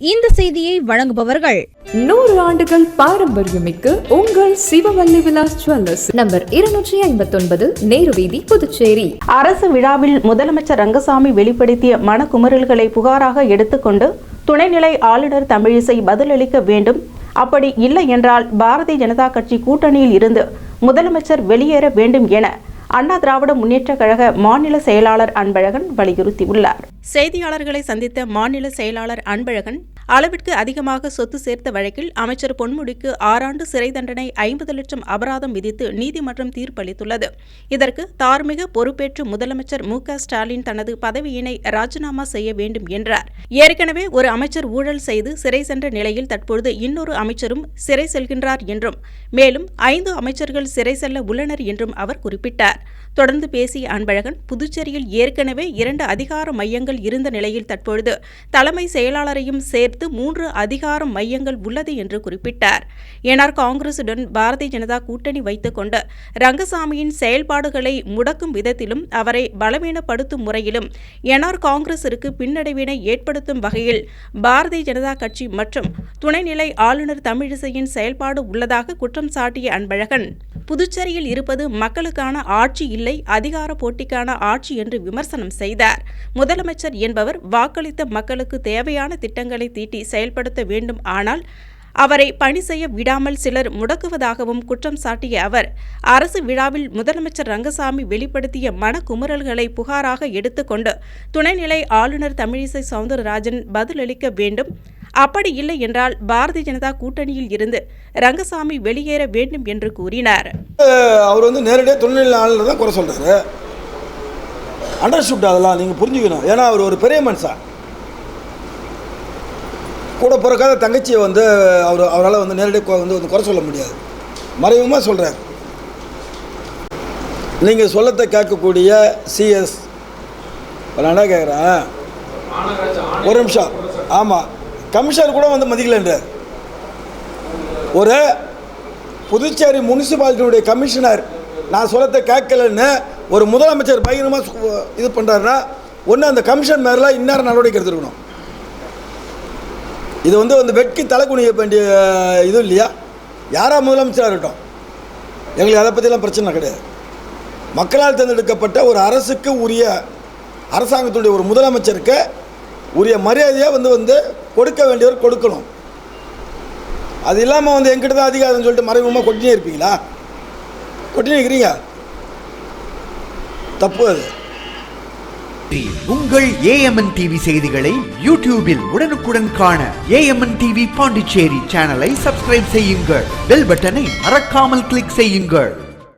இந்த செய்தியை வழங்குபவர்கள் நூறு ஆண்டுகள் பாரம்பரியமிக்க உங்கள் சிவவல்லி விலாஸ் ஜுவல்லர்ஸ். நம்பர் இருநூற்றி ஐம்பத்தொன்பது நேரு வீதி புதுச்சேரி. அரசு விழாவில் முதலமைச்சர் ரங்கசாமி வெளிப்படுத்திய மனக்குமுறல்களை புகாராக எடுத்துக்கொண்டு துணைநிலை ஆளுநர் தமிழிசை பதிலளிக்க வேண்டும். அப்படி இல்லை என்றால் பாரதிய ஜனதா கட்சி கூட்டணியில் இருந்து முதலமைச்சர் வெளியேற வேண்டும் என அண்ணா திராவிட முன்னேற்ற கழக மாநில செயலாளர் அன்பழகன் வலியுறுத்தியுள்ளார். செய்தியாளர்களை சந்தித்த மாநில செயலாளர் அன்பழகன் அளவிற்கு அதிகமாக சொத்து சேர்த்த வழக்கில் அமைச்சர் பொன்முடிக்கு ஆறாண்டு சிறை தண்டனை ஐம்பது லட்சம் அபராதம் விதித்து நீதிமன்றம் தீர்ப்பளித்துள்ளது. இதற்கு தார்மீக பொறுப்பேற்று முதலமைச்சர் மு க ஸ்டாலின் தனது பதவியினை ராஜினாமா செய்ய வேண்டும் என்றார். ஏற்கனவே ஒரு அமைச்சர் ஊழல் செய்து சிறை சென்ற நிலையில் தற்பொழுது இன்னொரு அமைச்சரும் சிறை செல்கின்றார் என்றும் மேலும் ஐந்து அமைச்சர்கள் சிறை செல்ல உள்ளனர் என்றும் அவர் குறிப்பிட்டார். தொடர்ந்து பேசிய அன்பழகன் புதுச்சேரியில் ஏற்கனவே இரண்டு அதிகார மையங்கள் இருந்த நிலையில் தற்பொழுது தலைமை செயலாளரையும் சேர்த்து மூன்று அதிகார மையங்கள் உள்ளது என்று குறிப்பிட்டார். என்ஆர் காங்கிரசுடன் பாரதிய ஜனதா கூட்டணி வைத்துக் கொண்டு ரங்கசாமியின் செயல்பாடுகளை முடக்கும் விதத்திலும் அவரை பலவீனப்படுத்தும் முறையிலும் என்ஆர் காங்கிரசிற்கு பின்னடைவினை ஏற்படுத்தும் வகையில் பாரதிய ஜனதா கட்சி மற்றும் துணைநிலை ஆளுநர் தமிழிசையின் செயல்பாடு உள்ளதாக குற்றம் சாட்டிய அன்பழகன் புதுச்சேரியில் இருப்பது மக்களுக்கான ஆட்சி இல்லை அதிகார போட்டிக்கான ஆட்சி என்று விமர்சனம் செய்தார். முதலமைச்சர் என்பவர் வாக்களித்த மக்களுக்கு தேவையான திட்டங்களை தீட்டி செயல்படுத்த வேண்டும். ஆனால் அவரை பணி செய்ய விடாமல் சிலர் முடக்குவதாகவும் குற்றம் சாட்டிய அவர் அரசு விழாவில் முதலமைச்சர் ரங்கசாமி வெளிப்படுத்திய மனக்குமுறல்களை புகாராக எடுத்துக்கொண்டு துணைநிலை ஆளுநர் தமிழிசை சவுந்தரராஜன் பதிலளிக்க வேண்டும். அப்படி இல்லை என்றால் பாரதிய ஜனதா கூட்டணியில் இருந்து ரங்கசாமி வெளியேற வேண்டும் என்று கூறினார். அவர் வந்து நேரடியாக துணைநிலை ஆளுநர் தான் குறை சொல்கிறாரு அண்டர்ஸ்டுட் அதெல்லாம் நீங்கள் புரிஞ்சுக்கணும். ஏன்னா அவர் ஒரு பெரிய மனுஷன். கூட பிறக்காத தங்கச்சியை வந்து அவர் அவரால் வந்து நேரடியாக வந்து வந்து குறை சொல்ல முடியாது. மறைமுகமாக சொல்கிறார் நீங்கள் சொல்லத்தை கேட்கக்கூடிய சிஎஸ் நான் என்ன கேட்குறேன் ஒரு நிமிஷம். ஆமாம் கமிஷனர் கூட வந்து மதிக்கலைன்றார். ஒரு புதுச்சேரி முனிசிபாலிட்டியுடைய கமிஷனர் நான் சொல்லத்தை கேட்கலன்னு ஒரு முதலமைச்சர் பயங்கரமாக இது பண்ணுறாருன்னா ஒன்று அந்த கமிஷன் மேலே இந்நேரம் நடவடிக்கை எடுத்துருக்கணும். இது வந்து வந்து வெட்கி தலை குனிய வேண்டிய இது இல்லையா? யாராக முதலமைச்சராக இருக்கட்டும். எங்களுக்கு அதை பற்றிலாம் பிரச்சனை கிடையாது. மக்களால் தேர்ந்தெடுக்கப்பட்ட ஒரு அரசுக்கு உரிய அரசாங்கத்துடைய ஒரு முதலமைச்சருக்கு உரிய மரியாதையாக வந்து வந்து கொடுக்க வேண்டியவர் கொடுக்கணும். அது இல்லாமல் வந்து எங்கிட்ட தான் அதிகாரம்னு சொல்லிட்டு மறைமுகமாக கொட்டினே இருப்பீங்களா? கொட்டினே இருக்கிறீங்க? தப்பு அது. உங்கள் ஏஎம்என் டிவி செய்திகளை யூடியூபில் உடனுக்குடன் காண ஏஎம்என் டிவி பாண்டிச்சேரி சேனலை சப்ஸ்கிரைப் செய்யுங்கள். பெல் பட்டனை மறக்காமல் கிளிக் செய்யுங்கள்.